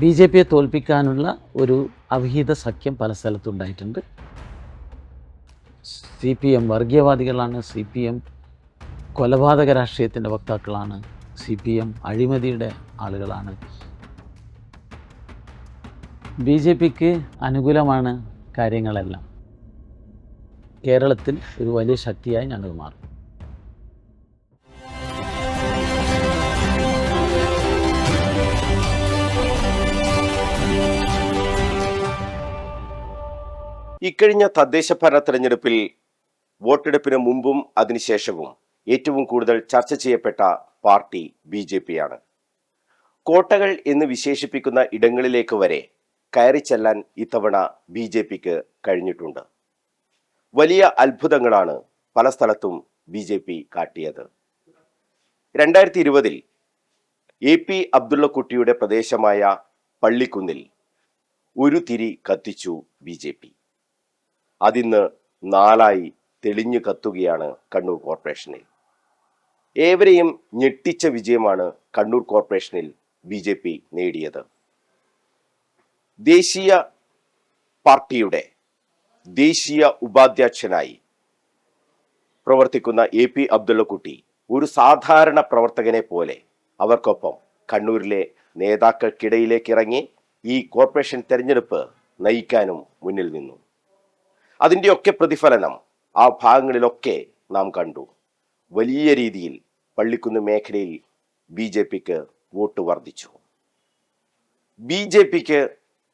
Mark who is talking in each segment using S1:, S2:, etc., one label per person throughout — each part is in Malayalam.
S1: ബി ജെ പിയെ തോൽപ്പിക്കാനുള്ള ഒരു അവിഹിത സഖ്യം പല സ്ഥലത്തും ഉണ്ടായിട്ടുണ്ട് സി പി എം വർഗീയവാദികളാണ് സി പി എം കൊലപാതക രാഷ്ട്രീയത്തിന്റെ വക്താക്കളാണ് സി പി എം അഴിമതിയുടെ ആളുകളാണ്. ബി ജെ പിക്ക് അനുകൂലമാണ് കാര്യങ്ങളെല്ലാം. കേരളത്തിൽ ഒരു വലിയ ശക്തിയായി ഞങ്ങൾ മാറും.
S2: ഇക്കഴിഞ്ഞ തദ്ദേശ ഭരണ തെരഞ്ഞെടുപ്പിൽ വോട്ടെടുപ്പിന് മുമ്പും അതിനുശേഷവും ഏറ്റവും കൂടുതൽ ചർച്ച ചെയ്യപ്പെട്ട പാർട്ടി ബി ജെ പി ആണ് കോട്ടകൾ എന്ന് വിശേഷിപ്പിക്കുന്ന ഇടങ്ങളിലേക്ക് വരെ കയറി ചെല്ലാൻ ഇത്തവണ ബി ജെ പിക്ക് കഴിഞ്ഞിട്ടുണ്ട്. വലിയ അത്ഭുതങ്ങളാണ് പല സ്ഥലത്തും ബി ജെ പി കാട്ടിയത്. രണ്ടായിരത്തി ഇരുപതിൽ എ പി അബ്ദുള്ളക്കുട്ടിയുടെ പ്രദേശമായ പള്ളിക്കുന്നിൽ ഒരു തിരി കത്തിച്ചു ബി ജെ പി. അതിന്ന് നാലായി തെളിഞ്ഞു കത്തുകയാണ് കണ്ണൂർ കോർപ്പറേഷനിൽ. ഏവരെയും ഞെട്ടിച്ച വിജയമാണ് കണ്ണൂർ കോർപ്പറേഷനിൽ ബി ജെ പി നേടിയത്. ദേശീയ പാർട്ടിയുടെ ദേശീയ ഉപാധ്യക്ഷനായി പ്രവർത്തിക്കുന്ന എ പി അബ്ദുള്ളക്കുട്ടി ഒരു സാധാരണ പ്രവർത്തകനെ പോലെ അവർക്കൊപ്പം കണ്ണൂരിലെ നേതാക്കൾക്കിടയിലേക്ക് ഇറങ്ങി ഈ കോർപ്പറേഷൻ തെരഞ്ഞെടുപ്പ് നയിക്കാനും മുന്നിൽ നിന്നു. അതിന്റെയൊക്കെ പ്രതിഫലനം ആ ഭാഗങ്ങളിലൊക്കെ നാം കണ്ടു. വലിയ രീതിയിൽ പള്ളിക്കുന്ന് മേഖലയിൽ ബി ജെ പിക്ക് വോട്ട് വർദ്ധിച്ചു. ബി ജെ പിക്ക്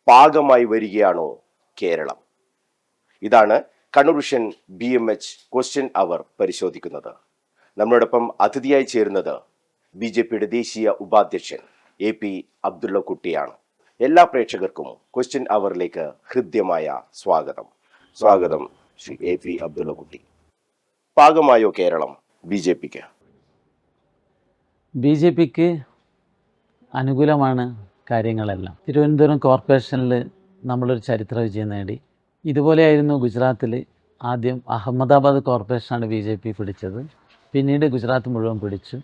S2: പാകമായി വരികയാണോ കേരളം? ഇതാണ് കണ്ണൂർഷൻ ബി എം എച്ച് ക്വസ്റ്റ്യൻ അവർ പരിശോധിക്കുന്നത്. നമ്മളോടൊപ്പം അതിഥിയായി ചേരുന്നത് ബി ജെ പിയുടെ ദേശീയ ഉപാധ്യക്ഷൻ എ പി അബ്ദുള്ള കുട്ടിയാണ്. എല്ലാ പ്രേക്ഷകർക്കും ക്വസ്റ്റ്യൻ അവറിലേക്ക് ഹൃദ്യമായ സ്വാഗതം. സ്വാഗതം ശ്രീ എ പി അബ്ദുള്ളക്കുട്ടി. പാകമായോ കേരളം? ബി ജെ പിക്ക്.
S1: ബി ജെ പിക്ക് അനുകൂലമാണ് കാര്യങ്ങളെല്ലാം. തിരുവനന്തപുരം കോർപ്പറേഷനിൽ നമ്മളൊരു ചരിത്ര വിജയം നേടി. ഇതുപോലെയായിരുന്നു ഗുജറാത്തിൽ ആദ്യം അഹമ്മദാബാദ് കോർപ്പറേഷനാണ് ബി ജെ പി പിടിച്ചത്. പിന്നീട് ഗുജറാത്ത് മുഴുവൻ പിടിച്ചു.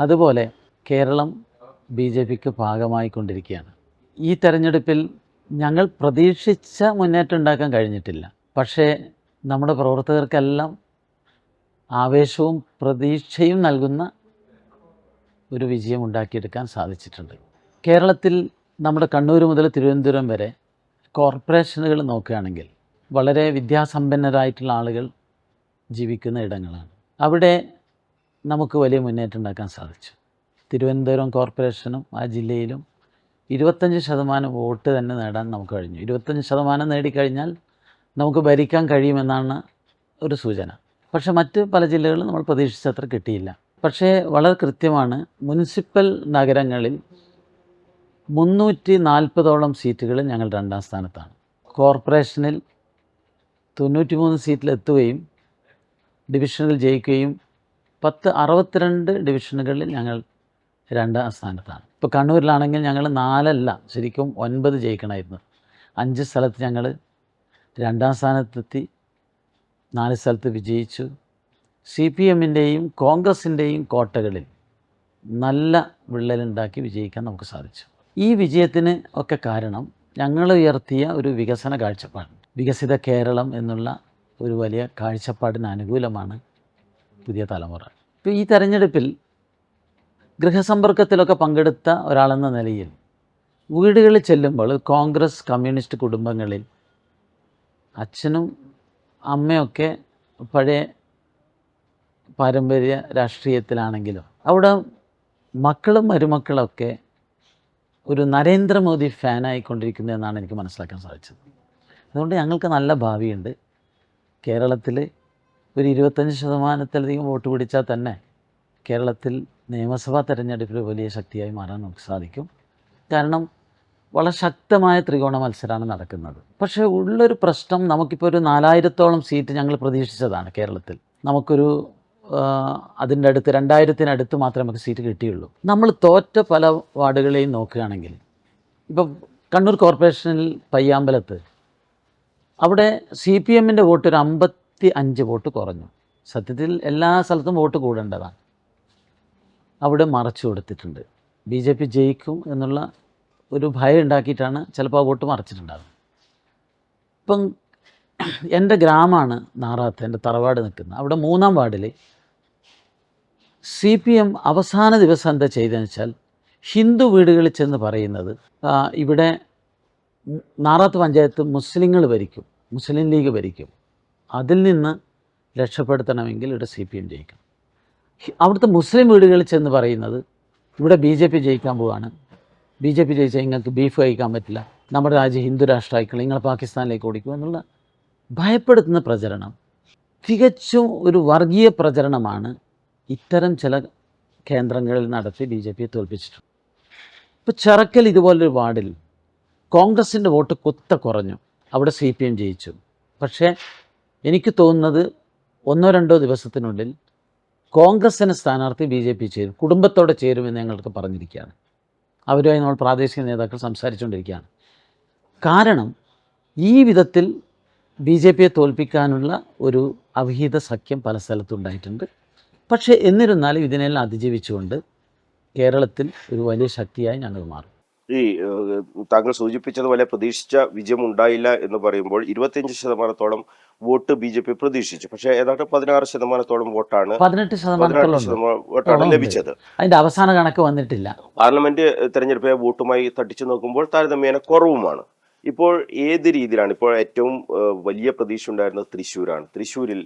S1: അതുപോലെ കേരളം ബി ജെ പിക്ക് ഭാഗമായിക്കൊണ്ടിരിക്കുകയാണ് ഈ തെരഞ്ഞെടുപ്പിൽ ഞങ്ങൾ പ്രതീക്ഷിച്ച മുന്നേറ്റം ഉണ്ടാക്കാൻ കഴിഞ്ഞിട്ടില്ല. പക്ഷേ നമ്മുടെ പ്രവർത്തകർക്കെല്ലാം ആവേശവും പ്രതീക്ഷയും നൽകുന്ന ഒരു വിജയം ഉണ്ടാക്കിയെടുക്കാൻ സാധിച്ചിട്ടുണ്ട്. കേരളത്തിൽ നമ്മുടെ കണ്ണൂർ മുതൽ തിരുവനന്തപുരം വരെ കോർപ്പറേഷനുകൾ നോക്കുകയാണെങ്കിൽ വളരെ വിദ്യാസമ്പന്നരായിട്ടുള്ള ആളുകൾ ജീവിക്കുന്ന ഇടങ്ങളാണ്. അവിടെ നമുക്ക് വലിയ മുന്നേറ്റം ഉണ്ടാക്കാൻ സാധിച്ചു. തിരുവനന്തപുരം കോർപ്പറേഷനും ആ ജില്ലയിലും ഇരുപത്തഞ്ച് ശതമാനം വോട്ട് തന്നെ നേടാൻ നമുക്ക് കഴിഞ്ഞു. ഇരുപത്തഞ്ച് ശതമാനം നേടിക്കഴിഞ്ഞാൽ നമുക്ക് ഭരിക്കാൻ കഴിയുമെന്നാണ് ഒരു സൂചന. പക്ഷെ മറ്റ് പല ജില്ലകളിലും നമ്മൾ പ്രതീക്ഷിച്ചത്ര കിട്ടിയില്ല. പക്ഷേ വളരെ കൃത്യമാണ് മുനിസിപ്പൽ നഗരങ്ങളിൽ മുന്നൂറ്റി നാൽപ്പതോളം സീറ്റുകൾ ഞങ്ങൾ രണ്ടാം സ്ഥാനത്താണ്. കോർപ്പറേഷനിൽ തൊണ്ണൂറ്റി മൂന്ന് സീറ്റിലെത്തുകയും ഡിവിഷനിൽ ജയിക്കുകയും പത്ത് അറുപത്തിരണ്ട് ഡിവിഷനുകളിൽ ഞങ്ങൾ രണ്ടാം സ്ഥാനത്താണ്. ഇപ്പോൾ കണ്ണൂരിലാണെങ്കിൽ ഞങ്ങൾ നാലല്ല ശരിക്കും ഒൻപത് ജയിക്കണമായിരുന്നു അഞ്ച് സ്ഥലത്ത് ഞങ്ങൾ രണ്ടാം സ്ഥാനത്തെത്തി നാല് സ്ഥലത്ത് വിജയിച്ചു. സി പി എമ്മിന്റെയും കോൺഗ്രസിന്റെയും കോട്ടകളിൽ നല്ല വിള്ളലുണ്ടാക്കി വിജയിക്കാൻ നമുക്ക് സാധിച്ചു. ഈ വിജയത്തിന് ഒക്കെ കാരണം ഞങ്ങൾ ഉയർത്തിയ ഒരു വികസന കാഴ്ചപ്പാട്. വികസിത കേരളം എന്നുള്ള ഒരു വലിയ കാഴ്ചപ്പാടിന് അനുകൂലമാണ് പുതിയ തലമുറ. ഇപ്പോൾ ഈ തെരഞ്ഞെടുപ്പിൽ ഗൃഹസമ്പർക്കത്തിലൊക്കെ പങ്കെടുത്ത ഒരാളെന്ന നിലയിൽ വീടുകളിൽ ചെല്ലുമ്പോൾ കോൺഗ്രസ് കമ്മ്യൂണിസ്റ്റ് കുടുംബങ്ങളിൽ അച്ഛനും അമ്മയൊക്കെ പഴയ പാരമ്പര്യ രാഷ്ട്രീയത്തിലാണെങ്കിലും അവിടെ മക്കളും മരുമക്കളൊക്കെ ഒരു നരേന്ദ്രമോദി ഫാനായിക്കൊണ്ടിരിക്കുന്നു എന്നാണ് എനിക്ക് മനസ്സിലാക്കാൻ സാധിച്ചത്. അതുകൊണ്ട് ഞങ്ങൾക്ക് നല്ല ഭാവിയുണ്ട്. കേരളത്തിൽ ഒരു ഇരുപത്തഞ്ച് ശതമാനത്തിലധികം വോട്ട് പിടിച്ചാൽ തന്നെ കേരളത്തിൽ നിയമസഭാ തെരഞ്ഞെടുപ്പിൽ വലിയ ശക്തിയായി മാറാൻ നമുക്ക് സാധിക്കും. കാരണം വളരെ ശക്തമായ ത്രികോണ മത്സരമാണ് നടക്കുന്നത്. പക്ഷേ ഉള്ളൊരു പ്രശ്നം നമുക്കിപ്പോൾ ഒരു നാലായിരത്തോളം സീറ്റ് ഞങ്ങൾ പ്രതീക്ഷിച്ചതാണ് കേരളത്തിൽ. നമുക്കൊരു അതിന്റെ അടുത്ത് രണ്ടായിരത്തിനടുത്ത് മാത്രമേ നമുക്ക് സീറ്റ് കിട്ടിയുള്ളൂ. നമ്മൾ തോറ്റ പല വാർഡുകളെയും നോക്കുകയാണെങ്കിൽ ഇപ്പം കണ്ണൂർ കോർപ്പറേഷനിൽ പയ്യാമ്പലത്ത് അവിടെ സി പി എമ്മിന്റെ വോട്ട് ഒരു അമ്പത്തി അഞ്ച് വോട്ട് കുറഞ്ഞു. സത്യത്തിൽ എല്ലാ സ്ഥലത്തും വോട്ട് കൂടേണ്ടതാണ്. അവിടെ മറച്ചു കൊടുത്തിട്ടുണ്ട്. ബി ജെ പി ജയിക്കും എന്നുള്ള ഒരു ഭയം ഉണ്ടാക്കിയിട്ടാണ് ചിലപ്പോൾ ആ വോട്ട് മറച്ചിട്ടുണ്ടാകുന്നത് ഇപ്പം എന്റെ ഗ്രാമമാണ് നാറാത്ത് എന്റെ തറവാട് നിൽക്കുന്നത്. അവിടെ മൂന്നാം വാർഡിൽ സി പി എം അവസാന ദിവസം എന്താ ചെയ്തതെന്ന് വെച്ചാൽ ഹിന്ദു വീടുകളിൽ ചെന്ന് പറയുന്നത് ഇവിടെ നാറാത്ത് പഞ്ചായത്ത് മുസ്ലിങ്ങൾ ഭരിക്കും മുസ്ലിം ലീഗ് ഭരിക്കും. അതിൽ നിന്ന് രക്ഷപ്പെടുത്തണമെങ്കിൽ ഇവിടെ സി പി എം ജയിക്കണം. അവിടുത്തെ മുസ്ലിം വീടുകളിൽ ചെന്ന് പറയുന്നത് ഇവിടെ ബി ജെ പി ജയിക്കാൻ പോവുകയാണ് ബി ജെ പി ജയിച്ചാൽ നിങ്ങൾക്ക് ബീഫ് കഴിക്കാൻ പറ്റില്ല. നമ്മുടെ രാജ്യം ഹിന്ദു രാഷ്ട്രമായിക്കളെ നിങ്ങൾ പാകിസ്ഥാനിലേക്ക് ഓടിക്കും എന്നുള്ള ഭയപ്പെടുത്തുന്ന പ്രചരണം. തികച്ചും ഒരു വർഗീയ പ്രചരണമാണ് ഇത്തരം ചില കേന്ദ്രങ്ങളിൽ നടത്തി ബി ജെ പിയെ തോൽപ്പിച്ചിട്ടുണ്ട് ഇപ്പോൾ ചിറക്കൽ ഇതുപോലൊരു വാർഡിൽ കോൺഗ്രസിന്റെ വോട്ട് കുത്ത കുറഞ്ഞു. അവിടെ സി പി എം ജയിച്ചു. പക്ഷേ എനിക്ക് തോന്നുന്നത് ഒന്നോ രണ്ടോ ദിവസത്തിനുള്ളിൽ കോൺഗ്രസിന് സ്ഥാനാർത്ഥി ബി ജെ പി ചേരും കുടുംബത്തോടെ ചേരുമെന്ന് ഞങ്ങൾക്ക് പറഞ്ഞിരിക്കുകയാണ്. അവരുമായി നമ്മൾ പ്രാദേശിക നേതാക്കൾ സംസാരിച്ചുകൊണ്ടിരിക്കുകയാണ്. കാരണം ഈ വിധത്തിൽ ബി ജെ പിയെ തോൽപ്പിക്കാനുള്ള ഒരു അവിഹിത സഖ്യം പല സ്ഥലത്തും ഉണ്ടായിട്ടുണ്ട്. പക്ഷേ എന്നിരുന്നാലും ഇതിനെല്ലാം അതിജീവിച്ചുകൊണ്ട് കേരളത്തിൽ ഒരു വലിയ ശക്തിയായി ഞങ്ങൾ മാറും.
S2: ഈ താങ്കൾ സൂചിപ്പിച്ചതുപോലെ പ്രതീക്ഷിച്ച വിജയം ഉണ്ടായില്ല എന്ന് പറയുമ്പോൾ ഇരുപത്തിയഞ്ച് ശതമാനത്തോളം വോട്ട് ബി ജെ പി പ്രതീക്ഷിച്ചു. പക്ഷേ ഏതാണ്ട് പതിനാറ് ശതമാനത്തോളം വോട്ടാണ്
S1: പതിനെട്ട് ശതമാനത്തോളം
S2: ശതമാനം വോട്ടാണ് ലഭിച്ചത്.
S1: അതിന്റെ അവസാന കണക്ക് വന്നിട്ടില്ല.
S2: പാർലമെന്റ് തെരഞ്ഞെടുപ്പിലെ വോട്ടുമായി തട്ടിച്ചു നോക്കുമ്പോൾ താരതമ്യേന കുറവുമാണ്. ഇപ്പോൾ ഏത് രീതിയിലാണ്? ഇപ്പോൾ ഏറ്റവും വലിയ പ്രതീക്ഷ ഉണ്ടായിരുന്നത് തൃശ്ശൂരാണ്. തൃശ്ശൂരിൽ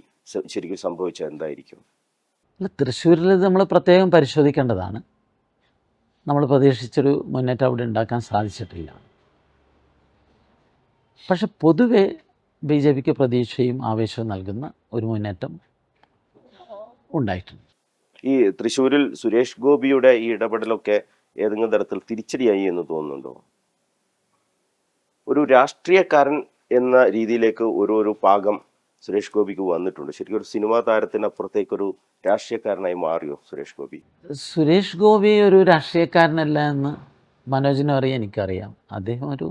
S2: ശരിക്കും സംഭവിച്ചത് എന്തായിരിക്കും?
S1: അല്ല തൃശ്ശൂരിൽ നമ്മൾ പ്രത്യേകം പരിശോധിക്കേണ്ടതാണ്. നമ്മൾ പ്രതീക്ഷിച്ചൊരു മുന്നേറ്റം അവിടെ ഉണ്ടാക്കാൻ സാധിച്ചിട്ടില്ല. പക്ഷെ പൊതുവെ ബി ജെ പിക്ക് പ്രതീക്ഷയും ആവേശവും നൽകുന്ന ഒരു മുന്നേറ്റം ഉണ്ടായിട്ടുണ്ട്.
S2: ഈ തൃശ്ശൂരിൽ സുരേഷ് ഗോപിയുടെ ഈ ഇടപെടലൊക്കെ ഏതെങ്കിലും തരത്തിൽ തിരിച്ചടിയായി എന്ന് തോന്നുന്നുണ്ടോ? ഒരു രാഷ്ട്രീയക്കാരൻ എന്ന രീതിയിലേക്ക് ഓരോരോ പാകം സുരേഷ് ഗോപിക്ക് വന്നിട്ടുണ്ട്. ശരിക്കും ഒരു സിനിമാ താരത്തിനപ്പുറത്തേക്കൊരു രാഷ്ട്രീയക്കാരനായി മാറിയോ സുരേഷ് ഗോപി?
S1: സുരേഷ് ഗോപി ഒരു രാഷ്ട്രീയക്കാരനല്ല എന്ന് മനോജിനെ അറിയാൻ എനിക്കറിയാം. അദ്ദേഹം ഒരു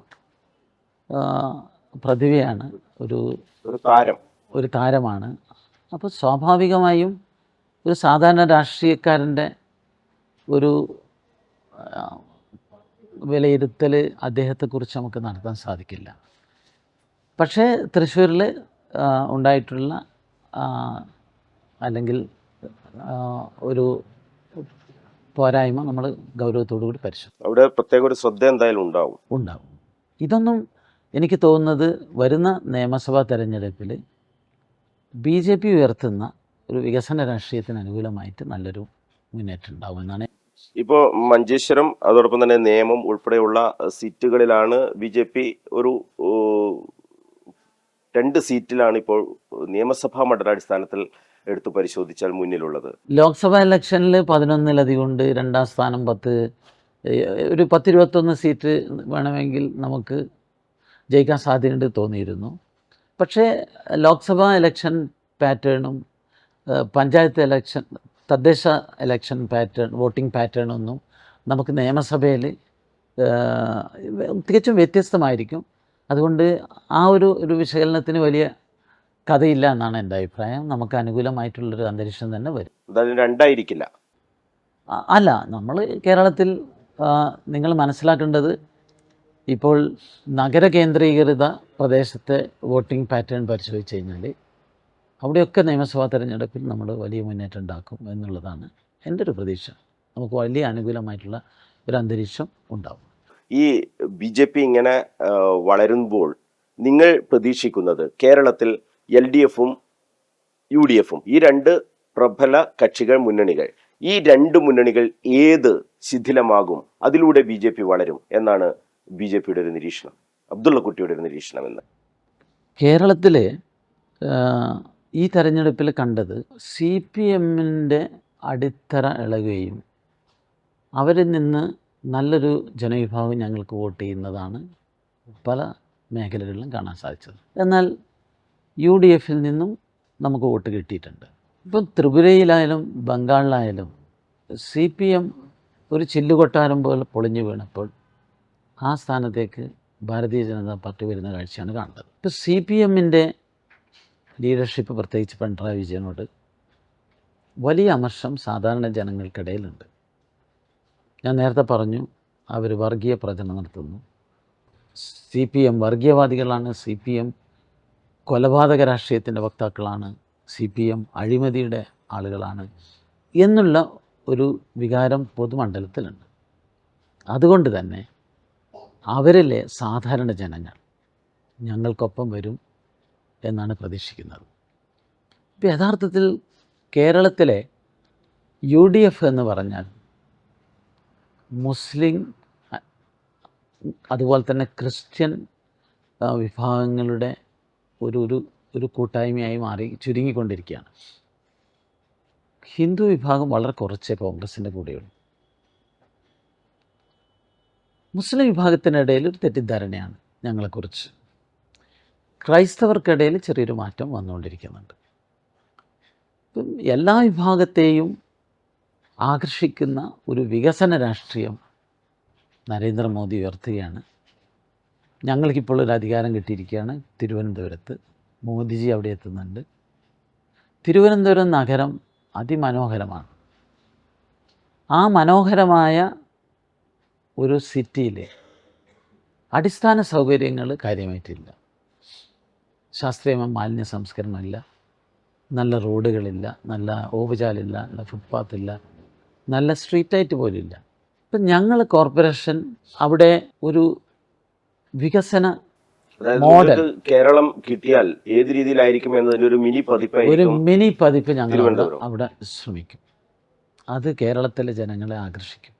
S1: പ്രതിഭയാണ് ഒരു
S2: ഒരു താരം.
S1: ഒരു താരമാണ്. അപ്പോൾ സ്വാഭാവികമായും ഒരു സാധാരണ രാഷ്ട്രീയക്കാരന്റെ ഒരു വിലയിരുത്തൽ അദ്ദേഹത്തെക്കുറിച്ച് നമുക്ക് നടത്താൻ സാധിക്കില്ല. പക്ഷേ തൃശ്ശൂരിൽ ഉണ്ടായിട്ടുള്ള അല്ലെങ്കിൽ ഒരു പോരായ്മ നമ്മൾ ഗൗരവത്തോടു കൂടി പരിശോധിക്കും.
S2: അവിടെ പ്രത്യേക ഒരു ശ്രദ്ധ എന്തായാലും ഉണ്ടാവും.
S1: ഉണ്ടാവും. ഇതൊന്നും എനിക്ക് തോന്നുന്നത് വരുന്ന നിയമസഭാ തെരഞ്ഞെടുപ്പിൽ ബി ജെ പി ഉയർത്തുന്ന ഒരു വികസന രാഷ്ട്രീയത്തിന് അനുകൂലമായിട്ട് നല്ലൊരു മുന്നേറ്റം ഉണ്ടാവും എന്നാണ്
S2: ഇപ്പോൾ മഞ്ചേശ്വരം അതോടൊപ്പം തന്നെ നിയമം ഉൾപ്പെടെയുള്ള സീറ്റുകളിലാണ് ബി ജെ പി ഒരു രണ്ട് സീറ്റിലാണ് ഇപ്പോൾ നിയമസഭാ മണ്ഡലാടിസ്ഥാനത്തിൽ എടുത്തു പരിശോധിച്ചാൽ മുന്നിലുള്ളത്.
S1: ലോക്സഭാ ഇലക്ഷനിൽ പതിനൊന്നിലധികം ഉണ്ട് രണ്ടാം സ്ഥാനം പത്ത് ഒരു പത്തിരുപത്തൊന്ന് സീറ്റ് വേണമെങ്കിൽ നമുക്ക് ജയിക്കാൻ സാധ്യതയുണ്ട് തോന്നിയിരുന്നു. പക്ഷേ ലോക്സഭാ ഇലക്ഷൻ പാറ്റേണും പഞ്ചായത്ത് ഇലക്ഷൻ തദ്ദേശ ഇലക്ഷൻ പാറ്റേൺ വോട്ടിംഗ് പാറ്റേണൊന്നും നമുക്ക് നിയമസഭയിൽ തികച്ചും വ്യത്യസ്തമായിരിക്കും. അതുകൊണ്ട് ആ ഒരു ഒരു വിശകലനത്തിന് വലിയ കഥയില്ല എന്നാണ് എന്റെ അഭിപ്രായം. നമുക്ക് അനുകൂലമായിട്ടുള്ളൊരു അന്തരീക്ഷം തന്നെ വരും.
S2: എന്തായാലും രണ്ടായിരിക്കില്ല.
S1: അല്ല നമ്മൾ കേരളത്തിൽ നിങ്ങൾ മനസ്സിലാക്കേണ്ടത് ഇപ്പോൾ നഗര കേന്ദ്രീകൃത പ്രദേശത്തെ വോട്ടിംഗ് പാറ്റേൺ പരിശോധിച്ച് കഴിഞ്ഞാൽ അവിടെയൊക്കെ നിയമസഭാ തെരഞ്ഞെടുപ്പിൽ നമ്മൾ വലിയ മുന്നേറ്റം ഉണ്ടാക്കും എന്നുള്ളതാണ് എന്റെ ഒരു പ്രതീക്ഷ. നമുക്ക് വലിയ അനുകൂലമായിട്ടുള്ള ഒരു അന്തരീക്ഷം ഉണ്ടാവും.
S2: ഈ ബി ജെ പി ഇങ്ങനെ വളരുമ്പോൾ നിങ്ങൾ പ്രതീക്ഷിക്കുന്നത് കേരളത്തിൽ എൽ ഡി എഫും യു ഡി എഫും ഈ രണ്ട് പ്രബല കക്ഷികൾ മുന്നണികൾ ഈ രണ്ട് മുന്നണികൾ ഏത് ശിഥിലമാകും? അതിലൂടെ ബി വളരും എന്നാണ് ബി ജെ പിയുടെ ഒരു നിരീക്ഷണം അബ്ദുള്ള കുട്ടിയുടെ ഒരു നിരീക്ഷണം എന്ന്.
S1: കേരളത്തിൽ ഈ തെരഞ്ഞെടുപ്പിൽ കണ്ടത് സി പി എമ്മിന്റെ അടിത്തറ ഇളകുകയും അവരിൽ നിന്ന് നല്ലൊരു ജനവിഭാഗം ഞങ്ങൾക്ക് വോട്ട് ചെയ്യുന്നതാണ് പല മേഖലകളിലും കാണാൻ സാധിച്ചത്. എന്നാൽ യു ഡി എഫിൽ നിന്നും നമുക്ക് വോട്ട് കിട്ടിയിട്ടുണ്ട്. ഇപ്പം ത്രിപുരയിലായാലും ബംഗാളിലായാലും സി പി എം ഒരു ചില്ലുകൊട്ടാരം പോലെ പൊളിഞ്ഞു വീണപ്പോൾ ആ സ്ഥാനത്തേക്ക് ഭാരതീയ ജനതാ പാർട്ടി വരുന്ന കാഴ്ചയാണ് കാണുന്നത്. ഇപ്പോൾ സി പി എമ്മിന്റെ ലീഡർഷിപ്പ് പ്രത്യേകിച്ച് പിണറായി വിജയനോട് വലിയ അമർഷം സാധാരണ ജനങ്ങൾക്കിടയിലുണ്ട്. ഞാൻ നേരത്തെ പറഞ്ഞു അവർ വർഗീയ പ്രചരണം നടത്തുന്നു. സി പി എം വർഗീയവാദികളാണ് സി പി എം കൊലപാതക രാഷ്ട്രീയത്തിന്റെ വക്താക്കളാണ് സി പി എം അഴിമതിയുടെ ആളുകളാണ് എന്നുള്ള ഒരു വികാരം പൊതുമണ്ഡലത്തിലുണ്ട്. അതുകൊണ്ട് തന്നെ അവരിലെ സാധാരണ ജനങ്ങൾ ഞങ്ങൾക്കൊപ്പം വരും എന്നാണ് പ്രതീക്ഷിക്കുന്നത്. ഇപ്പം യഥാർത്ഥത്തിൽ കേരളത്തിലെ യു ഡി എഫ് എന്ന് പറഞ്ഞാൽ മുസ്ലിം അതുപോലെ തന്നെ ക്രിസ്ത്യൻ വിഭാഗങ്ങളുടെ ഒരു ഒരു ഒരു കൂട്ടായ്മയായി മാറി ചുരുങ്ങിക്കൊണ്ടിരിക്കുകയാണ്. ഹിന്ദു വിഭാഗം വളരെ കുറച്ചേ കോൺഗ്രസിന്റെ കൂടെയുള്ളൂ. മുസ്ലിം വിഭാഗത്തിനിടയിൽ ഒരു തെറ്റിദ്ധാരണയാണ് ഞങ്ങളെക്കുറിച്ച്. ക്രൈസ്തവർക്കിടയിൽ ചെറിയൊരു മാറ്റം വന്നുകൊണ്ടിരിക്കുന്നുണ്ട്. ഇപ്പം എല്ലാ വിഭാഗത്തെയും ആകർഷിക്കുന്ന ഒരു വികസന രാഷ്ട്രീയം നരേന്ദ്രമോദി ഉയർത്തുകയാണ്. ഞങ്ങൾക്കിപ്പോൾ ഒരു അധികാരം കിട്ടിയിരിക്കുകയാണ് തിരുവനന്തപുരത്ത്. മോദിജി അവിടെ എത്തുന്നുണ്ട്. തിരുവനന്തപുരം നഗരം അതിമനോഹരമാണ്. ആ മനോഹരമായ ഒരു സിറ്റിയിൽ അടിസ്ഥാന സൗകര്യങ്ങൾ കാര്യമായിട്ടില്ല. ശാസ്ത്രീയമായ മാലിന്യ സംസ്കരണമില്ല. നല്ല റോഡുകളില്ല. നല്ല ഓവുചാലില്ല. നല്ല ഫുട്പാത്തില്ല. നല്ല സ്ട്രീറ്റ് ലൈറ്റ് പോലും ഇല്ല ഇപ്പം ഞങ്ങൾ കോർപ്പറേഷൻ അവിടെ ഒരു വികസന മോഡൽ.
S2: കേരളം കിട്ടിയാൽ ഏത് രീതിയിലായിരിക്കും എന്നതിന്റെ ഒരു മിനി
S1: പതിപ്പ്
S2: ഒരു
S1: മിനി പതിപ്പ് ഞങ്ങൾ അവിടെ ശ്രമിക്കും. അത് കേരളത്തിലെ ജനങ്ങളെ ആകർഷിക്കും.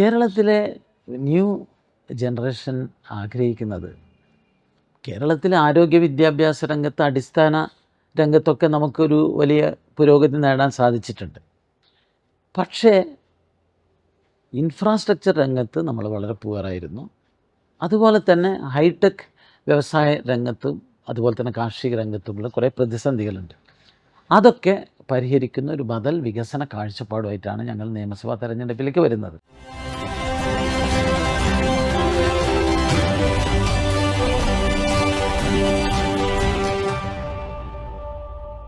S1: കേരളത്തിലെ ന്യൂ ജനറേഷൻ ആഗ്രഹിക്കുന്നത് കേരളത്തിലെ ആരോഗ്യ വിദ്യാഭ്യാസ രംഗത്ത് അടിസ്ഥാന രംഗത്തൊക്കെ നമുക്കൊരു വലിയ പുരോഗതി നേടാൻ സാധിച്ചിട്ടുണ്ട്. പക്ഷേ ഇൻഫ്രാസ്ട്രക്ചർ രംഗത്ത് നമ്മൾ വളരെ പുവറായിരുന്നു. അതുപോലെ തന്നെ ഹൈടെക് വ്യവസായ രംഗത്തും അതുപോലെ തന്നെ കാർഷിക രംഗത്തുമുള്ള കുറേ പ്രതിസന്ധികളുണ്ട്. അതൊക്കെ പരിഹരിക്കുന്ന ഒരു ബദൽ വികസന കാഴ്ചപ്പാടുമായിട്ടാണ് ഞങ്ങൾ നിയമസഭാ തെരഞ്ഞെടുപ്പിലേക്ക് വരുന്നത്.